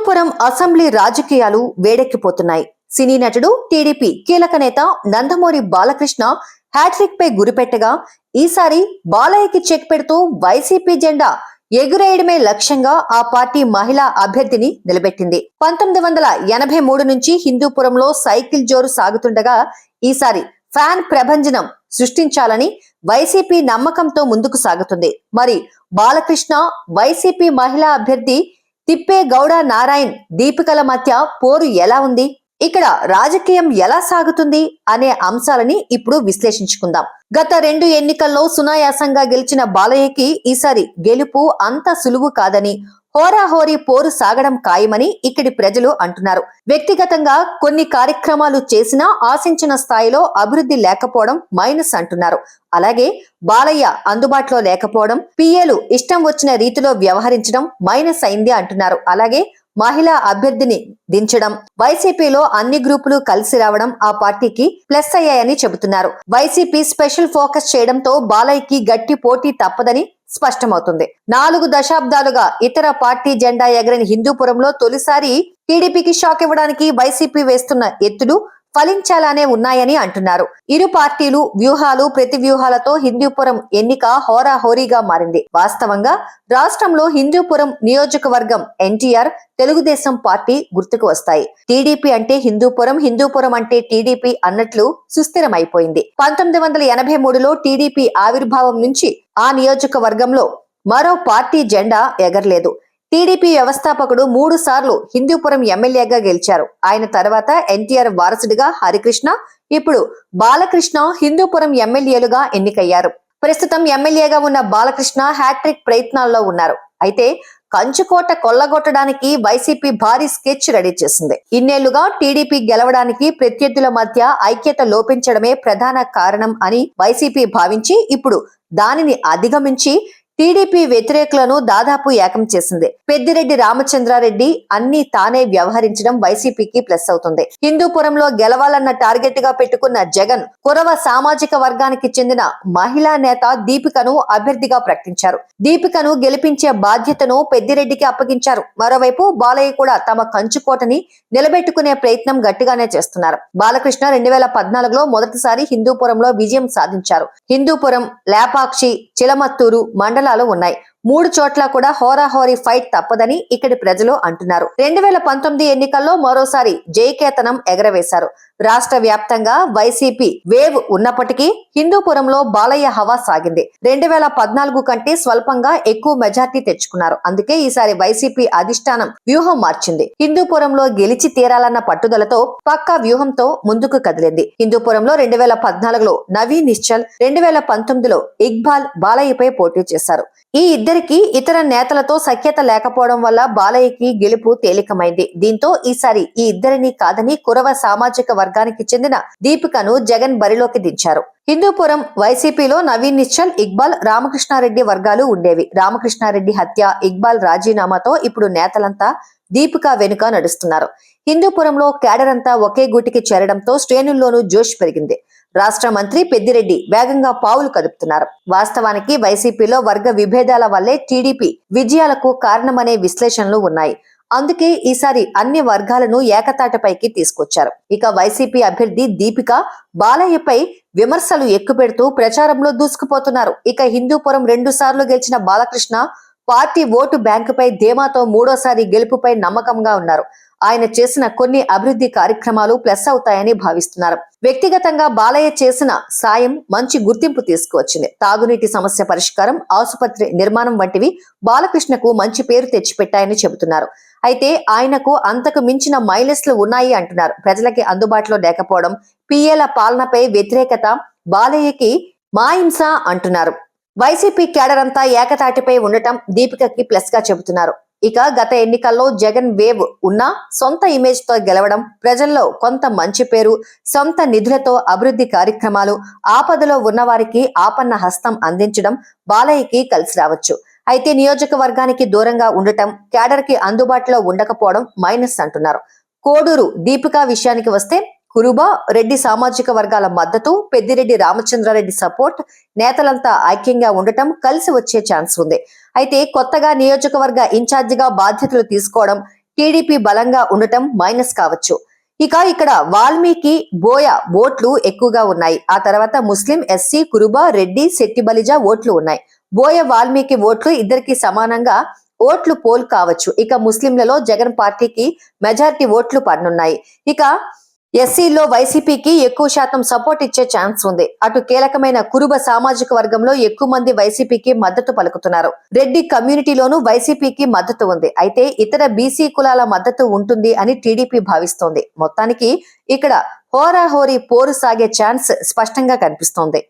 Hindupuram assembly రాజకీయాలు వేడెక్కిపోతున్నాయి. సినీ నటుడు TDP కీలక నేత నందమూరి బాలకృష్ణ హ్యాట్రిక్ పై గురిపెట్టగా ఈసారి బాలయ్యకి చెక్ పెడుతూ వైసీపీ జెండా ఎగురేయడమే లక్ష్యంగా ఆ పార్టీ మహిళా అభ్యర్థిని నిలబెట్టింది. పంతొమ్మిది వందల ఎనభై మూడు నుంచి హిందూపురంలో సైకిల్ జోరు సాగుతుండగా ఈసారి ఫ్యాన్ ప్రభంజనం సృష్టించాలని వైసీపీ నమ్మకంతో ముందుకు సాగుతుంది. మరి బాలకృష్ణ వైసీపీ మహిళా అభ్యర్థి తిప్పే గౌడ నారాయణ్ దీపికల మధ్య పోరు ఎలా ఉంది? ఇక్కడ రాజకీయం ఎలా సాగుతుంది అనే అంశాలని ఇప్పుడు విశ్లేషించుకుందాం. గత రెండు ఎన్నికల్లో సునాయాసంగా గెలిచిన బాలయ్యకి ఈసారి గెలుపు అంత సులువు కాదని హోరాహోరీ పోరు సాగడం ఖాయమని ఇక్కడి ప్రజలు అంటున్నారు. వ్యక్తిగతంగా కొన్ని కార్యక్రమాలు చేసినా ఆశించిన స్థాయిలో అభివృద్ధి లేకపోవడం మైనస్ అంటున్నారు. అలాగే బాలయ్య అందుబాటులో లేకపోవడం పిఏలు ఇష్టం వచ్చిన రీతిలో వ్యవహరించడం మైనస్ అయింది అంటున్నారు. అలాగే మహిళా అభ్యర్థిని దించడం వైసీపీలో అన్ని గ్రూపులు కలిసి రావడం ఆ పార్టీకి ప్లస్ అయ్యాయని చెబుతున్నారు. వైసీపీ స్పెషల్ ఫోకస్ చేయడంతో బాలయ్యకి గట్టి పోటీ తప్పదని స్పష్టమవుతుంది. నాలుగు దశాబ్దాలుగా ఇతర పార్టీ జెండా ఎగరని హిందూపురంలో తొలిసారి టీడీపీకి షాక్ ఇవ్వడానికి వైసీపీ వేస్తున్న ఎత్తులు ఫలించాలనే ఉన్నాయని అంటున్నారు. ఇరు పార్టీలు వ్యూహాలు ప్రతి వ్యూహాలతో హిందూపురం ఎన్నిక హోరాహోరీగా మారింది. వాస్తవంగా రాష్ట్రంలో హిందూపురం నియోజకవర్గం ఎన్టీఆర్ తెలుగుదేశం పార్టీ గుర్తుకు వస్తాయి. టీడీపీ అంటే హిందూపురం హిందూపురం అంటే టీడీపీ అన్నట్లు సుస్థిరమైపోయింది. పంతొమ్మిది వందల ఎనభై మూడులో టీడీపీ ఆవిర్భావం నుంచి ఆ నియోజకవర్గంలో మరో పార్టీ జెండా ఎగరలేదు. టీడీపీ వ్యవస్థాపకుడు మూడు సార్లు హిందూపురం ఎమ్మెల్యేగా గెలిచారు. ఆయన తర్వాత ఎన్టీఆర్ వారసుడిగా హరికృష్ణ ఇప్పుడు బాలకృష్ణ హిందూపురం ఎమ్మెల్యేలుగా ఎన్నికయ్యారు. ప్రస్తుతం ఎమ్మెల్యేగా ఉన్న బాలకృష్ణ హ్యాట్రిక్ ప్రయత్నాల్లో ఉన్నారు. అయితే కంచుకోట కొల్లగొట్టడానికి వైసీపీ భారీ స్కెచ్ రెడీ చేసింది. ఇన్నేళ్ళుగా టీడీపీ గెలవడానికి ప్రత్యర్థుల మధ్య ఐక్యత లోపించడమే ప్రధాన కారణం అని వైసీపీ భావించి ఇప్పుడు దానిని అధిగమించి టీడీపీ వ్యతిరేకులను దాదాపు ఏకం చేసింది. పెద్దిరెడ్డి రామచంద్రారెడ్డి అన్ని తానే వ్యవహరించడం వైసీపీకి ప్లస్ అవుతుంది. హిందూపురంలో గెలవాలన్న టార్గెట్గా పెట్టుకున్న జగన్ కురవ సామాజిక వర్గానికి చెందిన మహిళా నేత దీపికను అభ్యర్థిగా ప్రకటించారు. దీపికను గెలిపించే బాధ్యతను పెద్దిరెడ్డికి అప్పగించారు. మరోవైపు బాలయ్య కూడా తమ కంచుకోటని నిలబెట్టుకునే ప్రయత్నం గట్టిగానే చేస్తున్నారు. బాలకృష్ణ రెండు వేల పద్నాలుగులో మొదటిసారి హిందూపురంలో విజయం సాధించారు. హిందూపురం లేపాక్షి చిలమత్తూరు మండల మండలాలు ఉన్నాయి. మూడు చోట్ల కూడా హోరాహోరీ ఫైట్ తప్పదని ఇక్కడి ప్రజలు అంటున్నారు. రెండు వేల పంతొమ్మిది ఎన్నికల్లో మరోసారి జయకేతనం ఎగరవేశారు. రాష్ట్ర వ్యాప్తంగా వైసీపీ వేవ్ ఉన్నప్పటికీ హిందూపురంలో బాలయ్య హవా సాగింది. రెండు వేల పద్నాలుగు కంటే స్వల్పంగా ఎక్కువ మెజార్టీ తెచ్చుకున్నారు. అందుకే ఈసారి వైసీపీ అధిష్టానం వ్యూహం మార్చింది. హిందూపురంలో గెలిచి తీరాలన్న పట్టుదలతో పక్కా వ్యూహంతో ముందుకు కదిలింది. హిందూపురంలో రెండు వేల పద్నాలుగులో నవీన్ నిశ్చల్ రెండు వేల పంతొమ్మిదిలో ఇక్బాల్ బాలయ్యపై పోటీ చేశారు. ఈ ఇద్దరికి ఇతర నేతలతో సఖ్యత లేకపోవడం వల్ల బాలయ్యకి గెలుపు తేలికమైంది. దీంతో ఈసారి ఈ ఇద్దరిని కాదని కురవ సామాజిక వర్గానికి చెందిన దీపికను జగన్ బరిలోకి దించారు. హిందూపురం వైసీపీలో నవీన్ నిశ్చల్ ఇక్బాల్ రామకృష్ణారెడ్డి వర్గాలు ఉండేవి. రామకృష్ణారెడ్డి హత్య ఇక్బాల్ రాజీనామాతో ఇప్పుడు నేతలంతా దీపిక వెనుక నడుస్తున్నారు. హిందూపురంలో క్యాడర్ అంతా ఒకే గూటికి చేరడంతో శ్రేణుల్లోనూ జోష్ పెరిగింది. రాష్ట్ర మంత్రి పెద్దిరెడ్డి వేగంగా పావులు కదుపుతున్నారు. వాస్తవానికి వైసీపీలో వర్గ విభేదాల వల్లే టీడీపీ విజయాలకు కారణమనే విశ్లేషణలు ఉన్నాయి. అందుకే ఈసారి అన్ని వర్గాలను ఏకతాటపైకి తీసుకొచ్చారు. ఇక వైసీపీ అభ్యర్థి దీపిక బాలయ్యపై విమర్శలు ఎక్కుపెడుతూ ప్రచారంలో దూసుకుపోతున్నారు. ఇక హిందూపురం రెండు సార్లు గెలిచిన బాలకృష్ణ పార్టీ ఓటు బ్యాంకుపై ధీమాతో మూడోసారి గెలుపుపై నమ్మకంగా ఉన్నారు. ఆయన చేసిన కొన్ని అభివృద్ధి కార్యక్రమాలు ప్లస్ అవుతాయని భావిస్తున్నారు. వ్యక్తిగతంగా బాలయ్య చేసిన సాయం మంచి గుర్తింపు తీసుకువచ్చింది. తాగునీటి సమస్య పరిష్కారం ఆసుపత్రి నిర్మాణం వంటివి బాలకృష్ణకు మంచి పేరు తెచ్చిపెట్టాయని చెబుతున్నారు. అయితే ఆయనకు అంతకు మించిన మైనస్లు ఉన్నాయి అంటున్నారు. ప్రజలకి అందుబాటులో లేకపోవడం పిఏల పాలనపై వ్యతిరేకత బాలయ్యకి మాయింస అంటున్నారు. వైసీపీ క్యాడర్ అంతా ఏకతాటిపై ఉండటం దీపికకి ప్లస్గా చెబుతున్నారు. ఇక గత ఎన్నికల్లో జగన్ వేవ్ ఉన్న సొంత ఇమేజ్తో గెలవడం ప్రజల్లో కొంత మంచి పేరు సొంత నిధులతో అభివృద్ధి కార్యక్రమాలు ఆపదలో ఉన్నవారికి ఆపన్న హస్తం అందించడం బాలయ్యకి కలిసి రావచ్చు. అయితే నియోజకవర్గానికి దూరంగా ఉండటం క్యాడర్కి అందుబాటులో ఉండకపోవడం మైనస్ అంటున్నారు. కోడూరు దీపికా విషయానికి వస్తే కురుబా రెడ్డి సామాజిక వర్గాల మద్దతు పెద్దిరెడ్డి రామచంద్రారెడ్డి సపోర్ట్ నేతలంతా ఐక్యంగా ఉండటం కలిసి వచ్చే ఛాన్స్ ఉంది. అయితే కొత్తగా నియోజకవర్గ ఇన్ఛార్జిగా బాధ్యతలు తీసుకోవడం టీడీపీ బలంగా ఉండటం మైనస్ కావచ్చు. ఇక ఇక్కడ వాల్మీకి బోయ ఓట్లు ఎక్కువగా ఉన్నాయి. ఆ తర్వాత ముస్లిం ఎస్సీ కురుబ రెడ్డి శెట్టి బలిజ ఓట్లు ఉన్నాయి. బోయ వాల్మీకి ఓట్లు ఇద్దరికి సమానంగా ఓట్లు పోల్ కావచ్చు. ఇక ముస్లింలలో జగన్ పార్టీకి మెజారిటీ ఓట్లు పడనున్నాయి ఇక ఎస్సీలో వైసీపీకి ఎక్కువ శాతం సపోర్ట్ ఇచ్చే ఛాన్స్ ఉంది. అటు కీలకమైన కురుబ సామాజిక వర్గంలో ఎక్కువ మంది వైసీపీకి మద్దతు పలుకుతున్నారు. రెడ్డి కమ్యూనిటీలోనూ వైసీపీకి మద్దతు ఉంది. అయితే ఇతర బీసీ కులాల మద్దతు ఉంటుంది అని టీడీపీ భావిస్తోంది. మొత్తానికి ఇక్కడ హోరాహోరీ పోరు సాగే ఛాన్స్ స్పష్టంగా కనిపిస్తోంది.